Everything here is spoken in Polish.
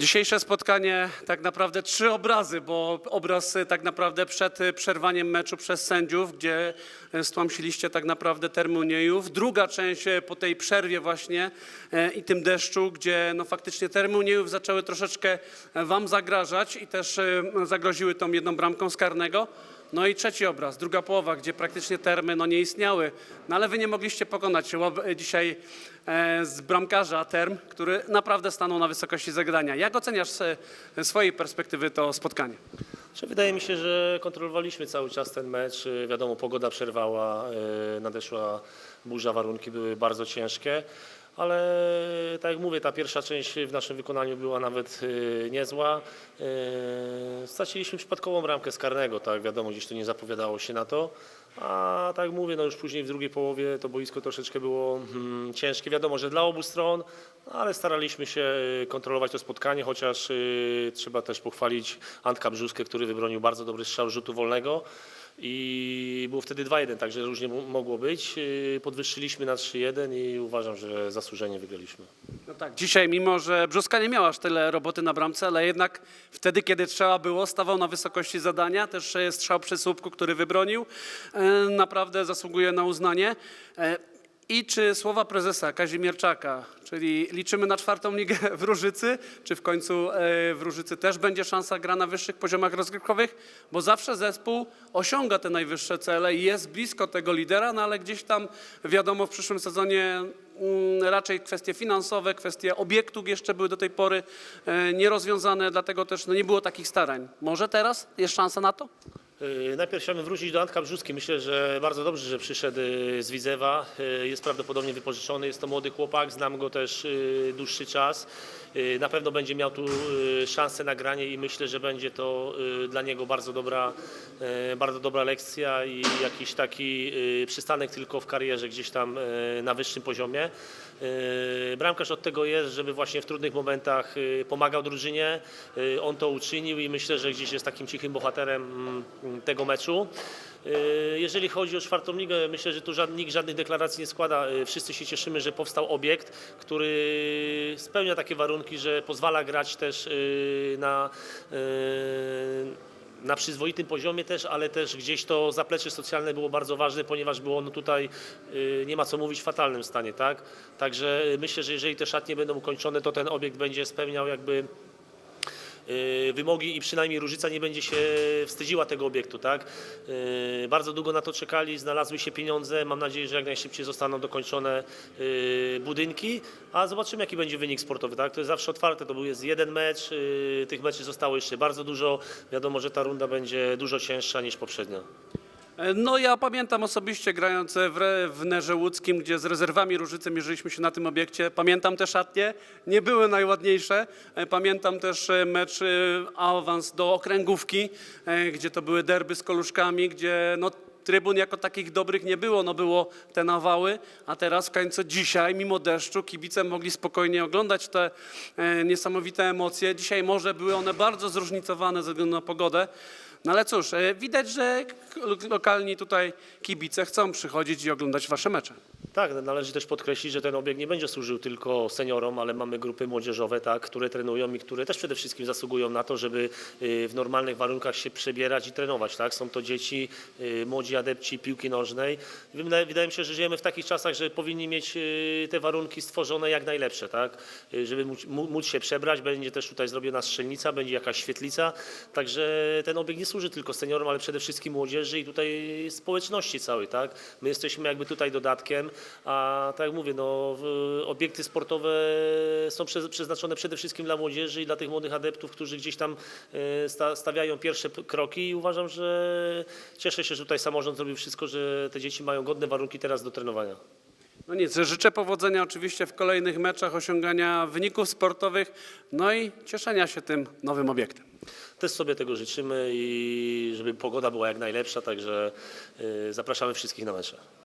Dzisiejsze spotkanie tak naprawdę trzy obrazy, bo obraz y, tak naprawdę przed y, przerwaniem meczu przez sędziów, gdzie y, stłamsiliście tak naprawdę Termuniejów. Druga część po tej przerwie właśnie i tym deszczu, gdzie no faktycznie Termuniejów zaczęły troszeczkę wam zagrażać i też zagroziły tą jedną bramką z karnego. No i trzeci obraz, druga połowa, gdzie praktycznie termy no, nie istniały, no ale wy nie mogliście pokonać łob- dzisiaj e, z bramkarza term, który naprawdę stanął na wysokości zagrania. Jak oceniasz z e, swojej perspektywy to spotkanie? Czy wydaje mi się, że kontrolowaliśmy cały czas ten mecz. Y, Wiadomo, pogoda przerwała, y, nadeszła burza, warunki były bardzo ciężkie, ale tak jak mówię, ta pierwsza część w naszym wykonaniu była nawet y, niezła. Y, Straciliśmy przypadkową bramkę z karnego, tak wiadomo, gdzieś to nie zapowiadało się na to. A tak jak mówię, no już później w drugiej połowie to boisko troszeczkę było mm, ciężkie. Wiadomo, że dla obu stron, no ale staraliśmy się y, kontrolować to spotkanie, chociaż y, trzeba też pochwalić Antka Brzuskę, który wybronił bardzo dobry strzał rzutu wolnego i było wtedy 2-1, także różnie mogło być. Y, Podwyższyliśmy na 3-1 i uważam, że zasłużenie wygraliśmy. No tak, dzisiaj mimo, że Brzuska nie miała aż tyle roboty na bramce, ale jednak wtedy, kiedy trzeba było, stawał na wysokości zadania. Też e, strzał przy słupku, który wybronił, e, naprawdę zasługuje na uznanie. I czy słowa prezesa Kazimierczaka, czyli liczymy na czwartą ligę w Różycy, czy w końcu e, w Różycy też będzie szansa gra na wyższych poziomach rozgrywkowych? Bo zawsze zespół osiąga te najwyższe cele i jest blisko tego lidera, no ale gdzieś tam wiadomo w przyszłym sezonie mm, raczej kwestie finansowe, kwestie obiektów jeszcze były do tej pory e, nierozwiązane, dlatego też no, nie było takich starań. Może teraz jest szansa na to? Y, Najpierw chciałbym wrócić do Antka Brzuski. Myślę, że bardzo dobrze, że przyszedł y, z Widzewa. Y, Jest prawdopodobnie wypożyczony. Jest to młody chłopak, znam go też dłuższy czas. Na pewno będzie miał tu szansę na granie i myślę, że będzie to dla niego bardzo dobra, bardzo dobra lekcja i jakiś taki przystanek tylko w karierze gdzieś tam na wyższym poziomie. Bramkarz od tego jest, żeby właśnie w trudnych momentach pomagał drużynie. On to uczynił i myślę, że gdzieś jest takim cichym bohaterem mm, tego meczu. Y, Jeżeli chodzi o czwartą ligę, myślę, że tu nikt żadnych deklaracji nie składa. Y, Wszyscy się cieszymy, że powstał obiekt, który spełnia takie warunki, że pozwala grać też y, na, na przyzwoitym poziomie też, ale też gdzieś to zaplecze socjalne było bardzo ważne, ponieważ było ono tutaj, nie ma co mówić, w fatalnym stanie, tak? Także myślę, że jeżeli te szatnie będą ukończone, to ten obiekt będzie spełniał jakby wymogi i przynajmniej Różyca nie będzie się wstydziła tego obiektu, tak? Y, Bardzo długo na to czekali, znalazły się pieniądze, mam nadzieję, że jak najszybciej zostaną dokończone y, budynki, a zobaczymy jaki będzie wynik sportowy, tak? To jest zawsze otwarte, to był jest jeden mecz, y, tych meczy zostało jeszcze bardzo dużo, wiadomo, że ta runda będzie dużo cięższa niż poprzednia. E, No ja pamiętam osobiście grając w, w Nerze Łódzkim, gdzie z rezerwami Różycy mierzyliśmy się na tym obiekcie. Pamiętam te szatnie, nie były najładniejsze. E, Pamiętam też e, mecz awans do okręgówki, gdzie to były derby z koluszkami, gdzie no, trybun jako takich dobrych nie było, no było te nawały, a teraz w końcu dzisiaj, mimo deszczu, kibice mogli spokojnie oglądać te niesamowite emocje. Dzisiaj może były one bardzo zróżnicowane ze względu na pogodę, no ale cóż, e, widać, że lokalni tutaj kibice chcą przychodzić i oglądać wasze mecze. Tak, należy też podkreślić, że ten obiekt nie będzie służył tylko seniorom, ale mamy grupy młodzieżowe, tak, które trenują i które też przede wszystkim zasługują na to, żeby y, w normalnych warunkach się przebierać i trenować. Tak. Są to dzieci, y, młodzi adepci piłki nożnej. Wydaje mi się, że żyjemy w takich czasach, że powinni mieć y, te warunki stworzone jak najlepsze, tak, żeby móc, mó- móc się przebrać. Będzie też tutaj zrobiona strzelnica, będzie jakaś świetlica. Także ten obiekt nie służy tylko seniorom, ale przede wszystkim młodzieży i tutaj społeczności całej. Tak. My jesteśmy jakby tutaj dodatkiem. A tak jak mówię, no, obiekty sportowe są prze, przeznaczone przede wszystkim dla młodzieży i dla tych młodych adeptów, którzy gdzieś tam e, sta, stawiają pierwsze kroki i uważam, że cieszę się, że tutaj samorząd zrobił wszystko, że te dzieci mają godne warunki teraz do trenowania. No nic, życzę powodzenia oczywiście w kolejnych meczach, osiągania wyników sportowych, no i cieszenia się tym nowym obiektem. Też sobie tego życzymy i żeby pogoda była jak najlepsza, także e, zapraszamy wszystkich na mecze.